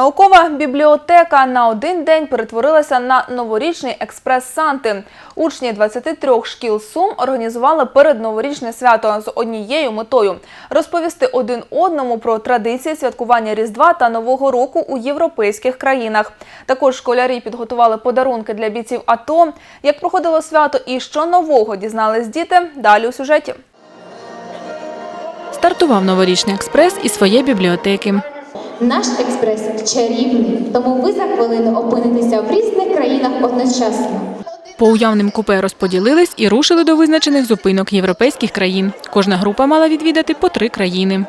Наукова бібліотека на один день перетворилася на новорічний експрес Санти. Учні 23 шкіл Сум організували передноворічне свято з однією метою розповісти один одному про традиції святкування Різдва та Нового року у європейських країнах. Також школярі підготували подарунки для бійців АТО. Як проходило свято і що нового дізнались діти, далі у сюжеті. Стартував новорічний експрес із своєї бібліотеки. Наш експрес чарівний, тому ви за хвилину опинитеся в різних країнах одночасно. По уявним купе розподілились і рушили до визначених зупинок європейських країн. Кожна група мала відвідати по три країни.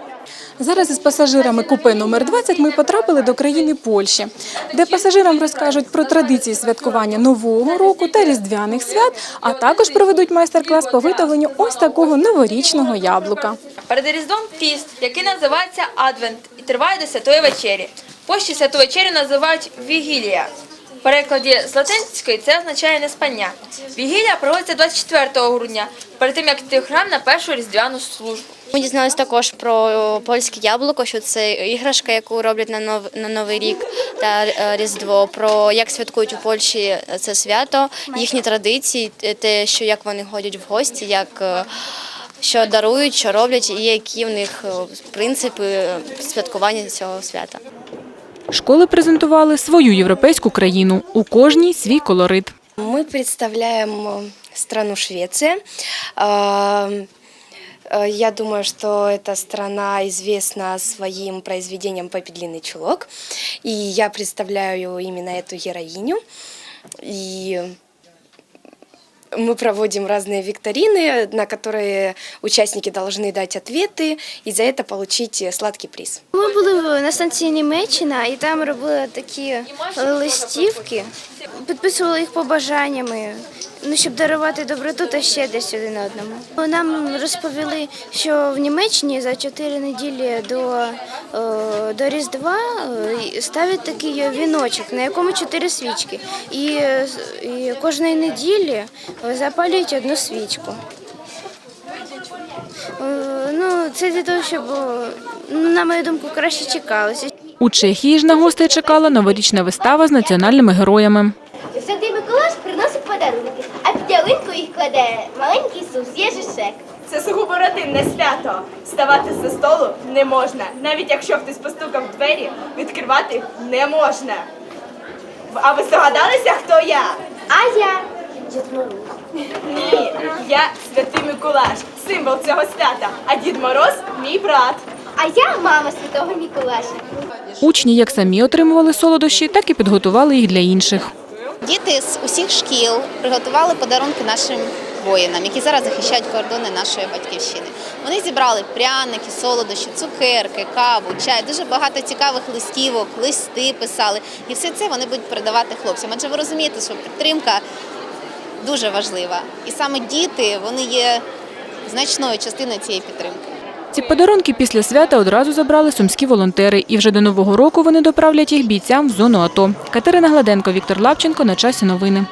Зараз із пасажирами купе номер 20 ми потрапили до країни Польщі, де пасажирам розкажуть про традиції святкування Нового року та різдвяних свят, а також проведуть майстер-клас по виготовленню ось такого новорічного яблука. Перед Різдвом піст, який називається Адвент і триває до Святої вечері. Пощі Святу вечерю називають Вігілія. В перекладі з латинської це означає неспання. Вігілія проводиться 24 грудня, перед тим як йти храм на першу різдвяну службу. Ми дізналися також про польське яблуко, що це іграшка, яку роблять на нов на новий рік та е, різдво. Про як святкують у Польщі це свято, їхні традиції, те, що як вони ходять в гості, як е, що дарують, що роблять, і які в них е, принципи святкування цього свята. Школи презентували свою європейську країну. У кожній свій колорит. Мы представляем э, страну Швеция. А, э, Я думаю, что эта страна известна своим произведением «Пеппи Длинный чулок». И я представляю именно эту героиню. И мы проводим разные викторины, на которые участники должны дать ответы и за это получить сладкий приз. Ми були на станції Німеччина і там робили такі листівки, підписували їх побажаннями, ну, щоб дарувати доброту та щедрість один одному. Нам розповіли, що в Німеччині за чотири неділі до, е, до Різдва е, ставлять такий віночок, на якому чотири свічки. І, і кожної неділі запалюють одну свічку. Е, Ну, це для того, щоб, ну, на мою думку, краще чекалося. У Чехії ж на гостей чекала новорічна вистава з національними героями. Святий Миколаш приносить подарунки, а під ялинку їх кладе маленький Ісус Єжишек. Це сугубо родинне свято. Вставати за столу не можна. Навіть якщо хтось постукав в двері, відкривати не можна. А ви здогадалися, хто я? А я Дід Мороз. Ні, я святий Миколаш, символ цього свята, а Дід Мороз мій брат. А я мама святого Миколаша. Учні як самі отримували солодощі, так і підготували їх для інших. Діти з усіх шкіл приготували подарунки нашим воїнам, які зараз захищають кордони нашої батьківщини. Вони зібрали пряники, солодощі, цукерки, каву, чай, дуже багато цікавих листівок, листи писали. І все це вони будуть передавати хлопцям. Адже ви розумієте, що підтримка дуже важлива. І саме діти вони є значною частиною цієї підтримки. Ці подарунки після свята одразу забрали сумські волонтери, і вже до нового року вони доправлять їх бійцям в зону АТО. Катерина Гладенко, Віктор Лапченко. На часі новини.